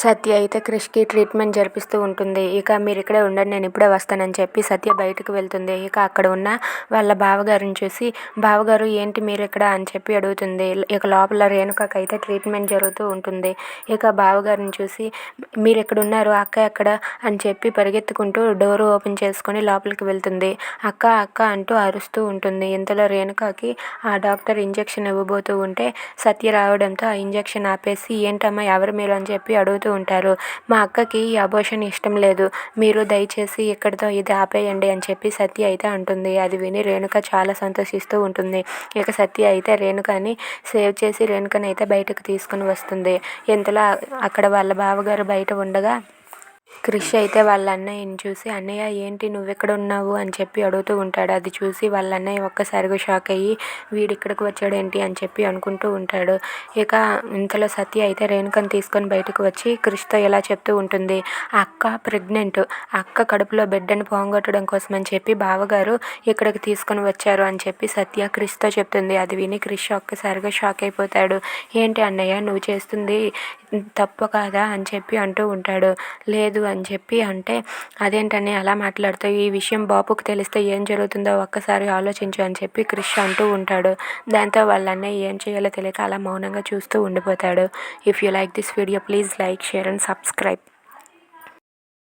సత్య అయితే క్రిష్కి ట్రీట్మెంట్ జరిపిస్తూ ఉంటుంది. ఇక మీరు ఇక్కడే ఉండండి నేను ఇప్పుడే వస్తానని చెప్పి సత్య బయటకు వెళ్తుంది. ఇక అక్కడ ఉన్న వాళ్ళ బావగారిని చూసి బావగారు ఏంటి మీరు ఇక్కడ అని చెప్పి అడుగుతుంది. ఇక లోపల రేణుకకి అయితే ట్రీట్మెంట్ జరుగుతూ ఉంటుంది. ఇక బావగారిని చూసి మీరు ఎక్కడ ఉన్నారు అక్క ఎక్కడ? అని చెప్పి పరిగెత్తుకుంటూ డోర్ ఓపెన్ చేసుకొని లోపలికి వెళ్తుంది. అక్క అక్క అంటూ అరుస్తూ ఉంటుంది. ఇంతలో రేణుకకి ఆ డాక్టర్ ఇంజెక్షన్ ఇవ్వబోతూ ఉంటే సత్య రావడంతో ఆ ఇంజెక్షన్ ఆపేసి ఏంటమ్మా ఎవరు మీరు? అని చెప్పి అడుగుతూ ఉంటారు మా అక్కకి ఈ అబోషన్ ఇష్టం లేదు మీరు దయచేసి ఇక్కడితో ఇది ఆపేయండి అని చెప్పి సత్య అయితే అంటుంది. అది విని రేణుక చాలా సంతోషిస్తూ ఉంటుంది. ఇక సత్య అయితే రేణుకని సేవ్ చేసి రేణుకని అయితే బయటకు తీసుకుని వస్తుంది. ఇంతలో అక్కడ వాళ్ళ బావగారు బయట ఉండగా క్రిష్ అయితే వాళ్ళ అన్నయ్యని చూసి అన్నయ్య ఏంటి నువ్వెక్కడ ఉన్నావు అని చెప్పి అడుగుతూ ఉంటాడు. అది చూసి వాళ్ళ అన్నయ్య ఒక్కసారిగా షాక్ అయ్యి వీడు ఇక్కడికి వచ్చాడు ఏంటి అని చెప్పి అనుకుంటూ ఉంటాడు. ఇక ఇంతలో సత్య అయితే రేణుకని తీసుకొని బయటకు వచ్చి క్రిష్తో ఇలా చెప్తూ ఉంటుంది? అక్క ప్రెగ్నెంట్ అక్క కడుపులో బిడ్డను పోంగొట్టడం కోసం అని చెప్పి బావగారు ఇక్కడికి తీసుకొని వచ్చారు అని చెప్పి సత్య క్రిష్తో చెప్తుంది. అది విని క్రిష్ ఒక్కసారిగా షాక్ అయిపోతాడు. ఏంటి అన్నయ్య నువ్వు చేస్తుంది తప్పు కాదా? అని చెప్పి అంటూ ఉంటాడు. లేదు లేదు అని చెప్పి అంటే అదేంటని అలా మాట్లాడుతూ ఈ విషయం బాబుకు తెలిస్తే ఏం జరుగుతుందో ఒక్కసారి ఆలోచించు అని చెప్పి క్రిష్ అంటూ ఉంటాడు. దాంతో వాళ్ళ అన్నయ్య ఏం చేయాలో తెలియక అలా మౌనంగా చూస్తూ ఉండిపోతాడు. If you like this video please like share and subscribe